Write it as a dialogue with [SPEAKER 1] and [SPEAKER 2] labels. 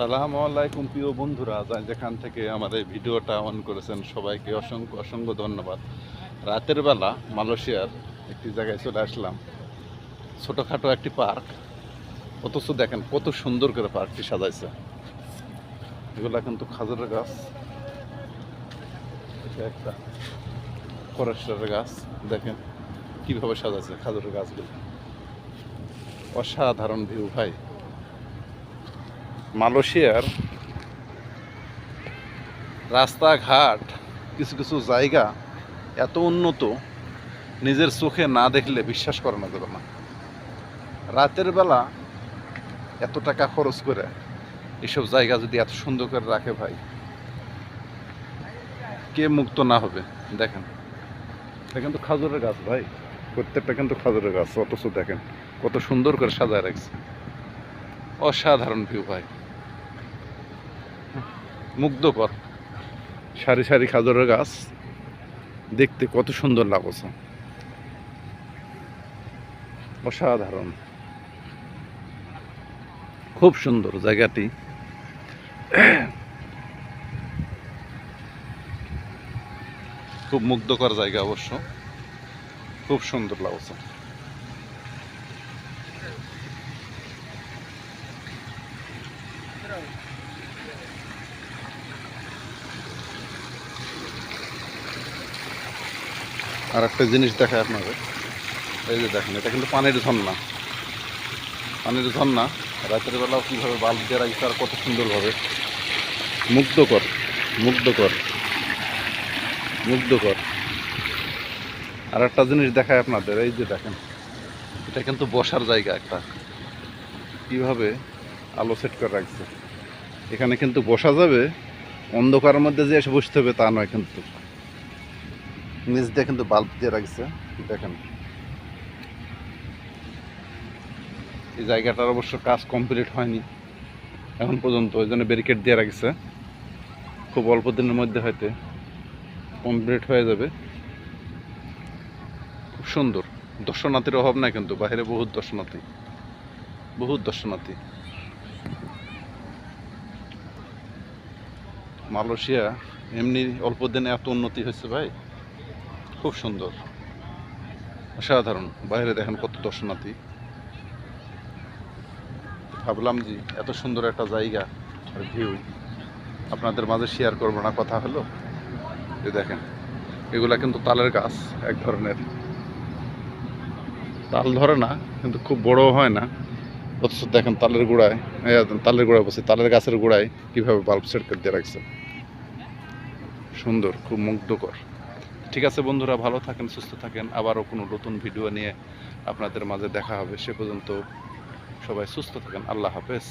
[SPEAKER 1] সালাম আলাইকুম, প্রিয় বন্ধুরা। যেখান থেকে এই ভিডিওটা অন করেছেন, সবাইকে অসংখ্য অসংখ্য ধন্যবাদ। রাতের বেলা মালয়েশিয়ার একটি জায়গায় চলে আসলাম। ছোটোখাটো একটি পার্ক। অথচ দেখেন কত সুন্দর করে পার্কটি সাজাইছে। এগুলা কিন্তু খাজুরের গাছ। এটা একটা ফরেস্টের গাছ। দেখেন কীভাবে সাজাইছে খাজুরের গাছগুলো। অসাধারণ ভিউ, ভাই। মালয়েশিয়ার রাস্তাঘাট, কিছু কিছু জায়গা এত উন্নত, নিজের চোখে না দেখলে বিশ্বাস করানো যাবে না। রাতের বেলা এত টাকা খরচ করে এসব জায়গা যদি এত সুন্দর করে রাখে ভাই, কে মুক্ত না হবে? দেখেন। দেখেন তো খাজুরের গাছ ভাই, প্রত্যেকটা কিন্তু খাজুরের গাছ, অথচ দেখেন কত সুন্দর করে সাজায় রাখছে। অসাধারণ ভিউ ভাই। মুগ্ধকর। সারি সারি খাজুরের গাছ। দেখতে কত সুন্দর লাগছে। অসাধারণ। খুব সুন্দর জায়গাটি। খুব মুগ্ধকর জায়গা অবশ্য। খুব সুন্দর লাগছে। আর একটা জিনিস দেখায় আপনাদের। এই যে দেখেন, এটা কিন্তু পানির ঝর্ণা। পানির ঝর্ণা রাতের বেলাও কীভাবে বাল্ব দিয়ে রাখছে আর কত সুন্দরভাবে। মুগ্ধকর মুগ্ধকর মুগ্ধকর। আর একটা জিনিস দেখায় আপনাদের, এই যে দেখেন, এটা কিন্তু বসার জায়গা একটা। কীভাবে আলো সেট করে রাখছে। এখানে কিন্তু বসা যাবে, অন্ধকারের মধ্যে যে এসে বসতে হবে তা নয় কিন্তু। নিচ দিয়ে কিন্তু বাল্ব দিয়ে রাখছে, দেখেন। এই জায়গাটার অবশ্য কাজ কমপ্লিট হয়নি, এখন পর্যন্ত, ওই জন্য ব্যারিকেড দিয়ে রাখছে। খুব অল্প দিনের মধ্যে হয়তো কমপ্লিট হয়ে যাবে। খুব সুন্দর। দর্শনার্থীর অভাব নাই কিন্তু বাইরে বহুত দর্শনার্থী। বহুত দর্শনার্থী। মালয়েশিয়া এমনি অল্প দিনে এত উন্নতি হয়েছে ভাই। খুব সুন্দর। অসাধারণ। বাইরে দেখেন কত দর্শনার্থী। ভাবলাম যে এত সুন্দর একটা জায়গা আর ভিউ। আপনাদের মাঝে শেয়ার করব না, কথা হলো? এই দেখেন, এগুলা কিন্তু তালের গাছ, এক ধরনের। তাল ধরে না, কিন্তু খুব বড় হয় না। অথচ দেখেন তালের গোড়ায় তালের গোড়ায় বসে, তালের গাছের গোড়ায় কীভাবে বাল্ব সেট করে দিয়ে রাখছে। সুন্দর, খুব মুগ্ধকর। ঠিক আছে বন্ধুরা, ভালো থাকেন, সুস্থ থাকেন। আবারও কোনো নতুন ভিডিও নিয়ে আপনাদের মাঝে দেখা হবে। সে পর্যন্ত সবাই সুস্থ থাকেন। আল্লাহ হাফেজ।